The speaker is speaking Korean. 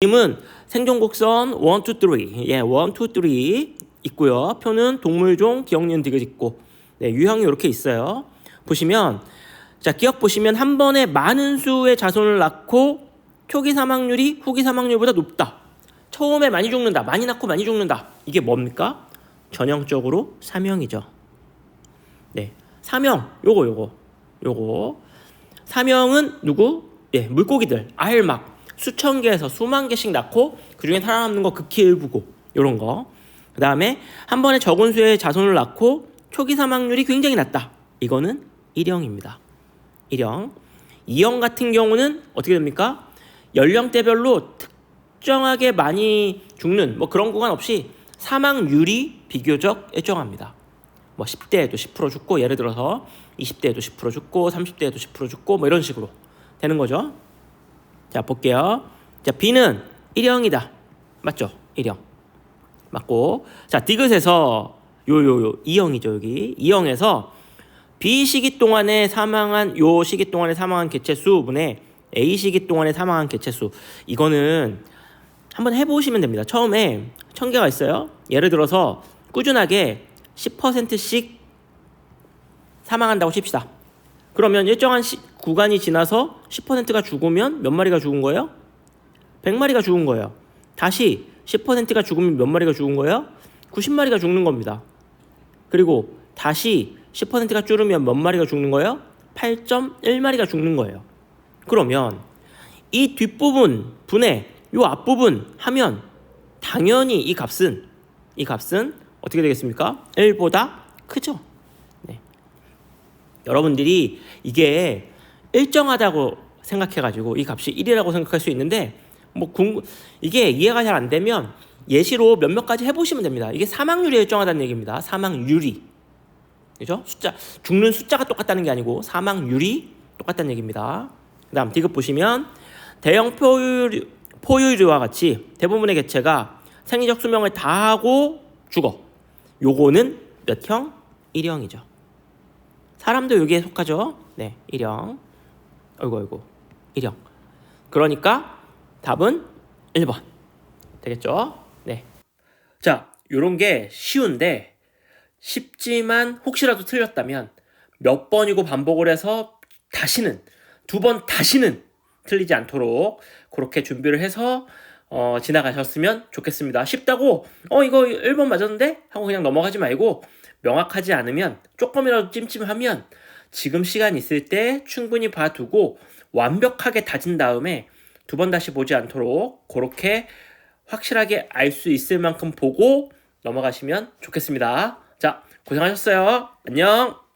그림은 생존 곡선 1, 2, 3. 예, 1, 2, 3 있고요. 표는 동물종, 기억니은 디귿 있고. 네, 유형이 이렇게 있어요. 보시면 자, 기억 보시면 한 번에 많은 수의 자손을 낳고 초기 사망률이 후기 사망률보다 높다. 처음에 많이 죽는다. 많이 낳고 많이 죽는다. 이게 뭡니까? 전형적으로 사명이죠. 네. 사명. 요거 요거. 요거. 사명은 누구? 예, 물고기들. 알막. 수천 개에서 수만 개씩 낳고 그중에 살아남는 거 극히 일부고 요런 거. 그 다음에 한 번에 적은 수의 자손을 낳고 초기 사망률이 굉장히 낮다. 이거는 1형입니다. 1형. 2형 같은 경우는 어떻게 됩니까? 연령대별로 특정하게 많이 죽는 뭐 그런 구간 없이 사망률이 비교적 일정합니다. 뭐 10대에도 10% 죽고 예를 들어서 20대에도 10% 죽고 30대에도 10% 죽고 뭐 이런 식으로 되는 거죠. 자, 볼게요. 자, B는 1형이다. 맞죠? 1형. 맞고. 자, 디귿에서 요 요요 2형이죠, 여기. 2형에서 B 시기 동안에 사망한 요 시기 동안에 사망한 개체 수분의 A 시기 동안에 사망한 개체 수. 이거는 한번 해 보시면 됩니다. 처음에 천 개가 있어요. 예를 들어서 꾸준하게 10%씩 사망한다고 칩시다. 그러면 일정한 시, 구간이 지나서 10%가 죽으면 몇 마리가 죽은 거예요? 100마리가 죽은 거예요. 다시 10%가 죽으면 몇 마리가 죽은 거예요? 90마리가 죽는 겁니다. 그리고 다시 10%가 줄으면 몇 마리가 죽는 거예요? 8.1마리가 죽는 거예요. 그러면 이 뒷부분 분의 요 앞부분 하면 당연히 이 값은 이 값은 어떻게 되겠습니까? 1보다 크죠. 네. 여러분들이 이게 일정하다고 생각해가지고 이 값이 1이라고 생각할 수 있는데 뭐 궁, 이게 이해가 잘 안 되면 예시로 몇몇 가지 해보시면 됩니다. 이게 사망률이 일정하다는 얘기입니다. 사망률이 그죠? 숫자 죽는 숫자가 똑같다는 게 아니고 사망률이 똑같다는 얘기입니다. 그다음 디귿 보시면 대형 포유류, 포유류와 같이 대부분의 개체가 생리적 수명을 다 하고 죽어. 요거는 몇 형? 1형이죠. 사람도 여기에 속하죠. 네, 1형. 어이구 어이구. 1형. 그러니까 답은 1번. 되겠죠? 네. 자, 요런 게 쉬운데 쉽지만 혹시라도 틀렸다면 몇 번이고 반복을 해서 다시는 두 번 다시는 틀리지 않도록 그렇게 준비를 해서 어, 지나가셨으면 좋겠습니다. 쉽다고 어 이거 1번 맞았는데 하고 그냥 넘어가지 말고 명확하지 않으면 조금이라도 찜찜하면 지금 시간 있을 때 충분히 봐두고 완벽하게 다진 다음에 두 번 다시 보지 않도록 그렇게 확실하게 알 수 있을 만큼 보고 넘어가시면 좋겠습니다. 자, 고생하셨어요. 안녕.